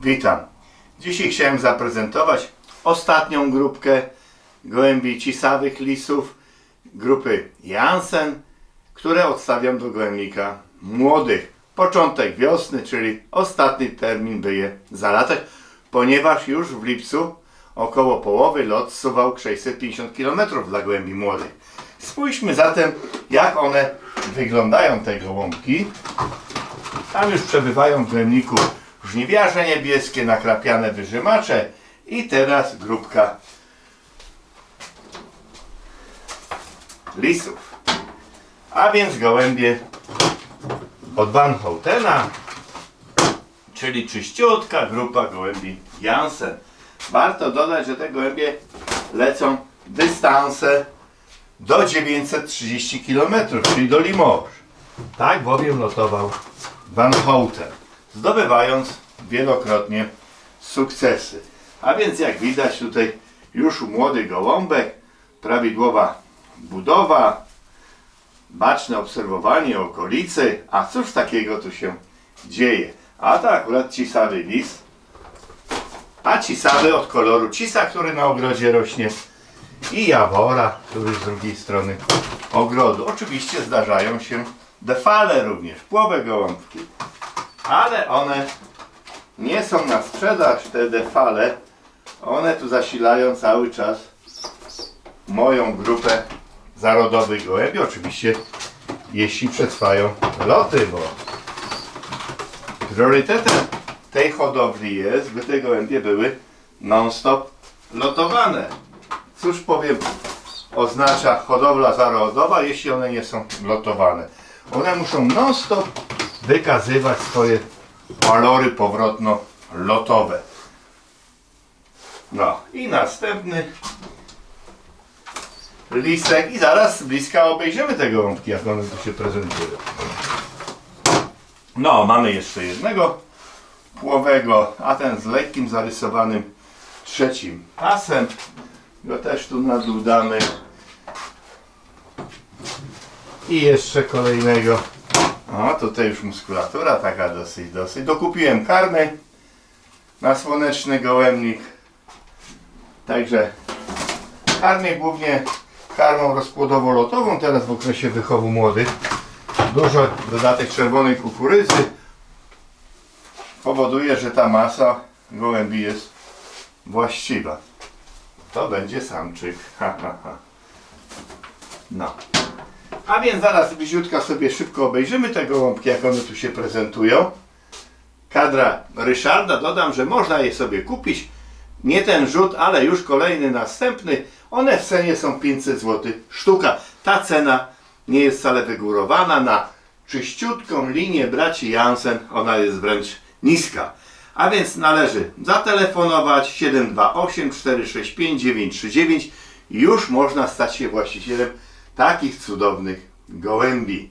Witam. Dzisiaj chciałem zaprezentować ostatnią grupkę gołębi cisawych lisów grupy Jansen, które odstawiam do gołębnika młodych. Początek wiosny, czyli ostatni termin by je zalatać, ponieważ już w lipcu około połowy lot suwał 650 km dla gołębi młodych. Spójrzmy zatem, jak one wyglądają, te gołąbki. Tam już przebywają w głębniku żniwiarze niebieskie, nakrapiane wyżymacze i teraz grupka lisów. A więc gołębie od Van Houtena, czyli czyściutka grupa gołębi Jansen. Warto dodać, że te gołębie lecą dystanse do 930 km, czyli do Limoges. Tak bowiem lotował Van Houten, zdobywając wielokrotnie sukcesy. A więc jak widać tutaj już młody gołąbek, prawidłowa budowa, baczne obserwowanie okolicy, a cóż takiego tu się dzieje? A to akurat cisawy lis, a cisawy od koloru cisa, który na ogrodzie rośnie i jawora, który z drugiej strony ogrodu. Oczywiście zdarzają się defale również, płowe gołąbki, ale one nie są na sprzedaż, te defale. One tu zasilają cały czas moją grupę zarodowych gołębi. Oczywiście jeśli przetrwają loty, bo priorytetem tej hodowli jest, by te gołębie były non-stop lotowane. Cóż powiem, oznacza hodowla zarodowa, jeśli one nie są lotowane. One muszą non-stop wykazywać swoje walory powrotno-lotowe. No i następny lisek i zaraz z bliska obejrzymy te gołąbki, jak one tu się prezentują. No, mamy jeszcze jednego płowego, a ten z lekkim zarysowanym trzecim pasem. Go też tu na. I jeszcze kolejnego. O, tutaj już muskulatura taka dosyć, dosyć. Dokupiłem karmy na słoneczny gołębnik. Także karmię głównie karmą rozpłodowo-lotową, teraz w okresie wychowu młodych. Dużo dodatek czerwonej kukurydzy powoduje, że ta masa gołębi jest właściwa. To będzie samczyk. Ha, ha, ha. No. A więc zaraz bliziutka sobie szybko obejrzymy te gołąbki, jak one tu się prezentują. Kadra Ryszarda, dodam, że można je sobie kupić. Nie ten rzut, ale już kolejny, następny. One w cenie są 500 zł sztuka. Ta cena nie jest wcale wygórowana. Na czyściutką linię braci Jansen ona jest wręcz niska. A więc należy zatelefonować 728 465 939 i już można stać się właścicielem takich cudownych gołębi.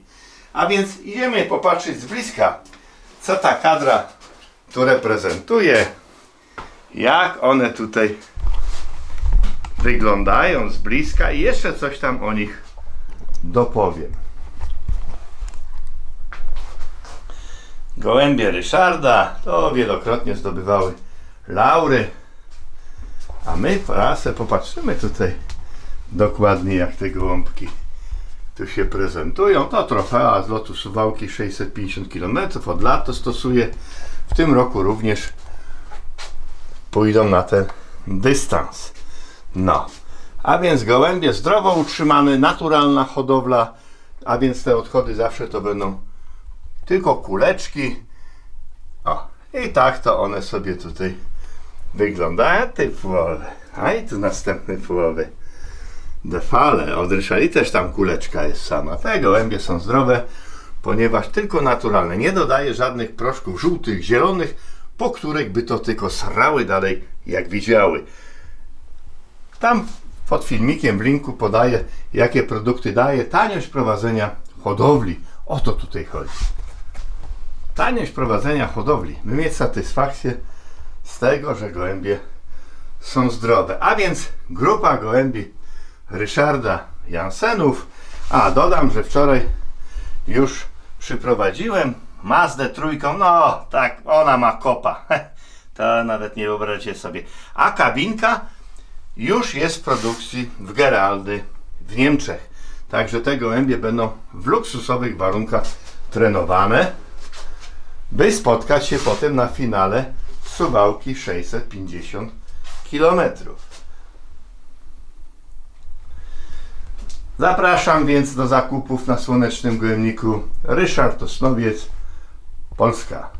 A więc idziemy popatrzeć z bliska, co ta kadra tu reprezentuje, jak one tutaj wyglądają z bliska i jeszcze coś tam o nich dopowiem. Gołębie Ryszarda to wielokrotnie zdobywały laury. A my prasę popatrzymy tutaj dokładnie jak te gołąbki tu się prezentują. To trofea z lotu Suwałki 650 km. Od lat to stosuję. W tym roku również pójdą na ten dystans. No. A więc gołębie zdrowo utrzymane, naturalna hodowla, a więc te odchody zawsze to będą tylko kuleczki. O, i tak to one sobie tutaj wyglądają. Te płowy. A i tu następny płowy. Defale. Od Ryszali też tam kuleczka jest sama. Te gołębie są zdrowe, ponieważ tylko naturalne. Nie dodaje żadnych proszków żółtych, zielonych, po których by to tylko srały dalej, jak widziały. Tam pod filmikiem w linku podaję, jakie produkty daje. Taniość prowadzenia hodowli. O to tutaj chodzi taniość prowadzenia hodowli, by mieć satysfakcję z tego, że gołębie są zdrowe. A więc grupa gołębi Ryszarda Jansenów. A dodam, że wczoraj już przyprowadziłem Mazdę trójką. No, tak, ona ma kopa. To nawet nie wyobraźcie sobie. A kabinka już jest w produkcji w Geraldy w Niemczech. Także te gołębie będą w luksusowych warunkach trenowane, by spotkać się potem na finale Suwałki 650 km. Zapraszam więc do zakupów na Słonecznym Gołębniku. Ryszard Osnowiec, Polska.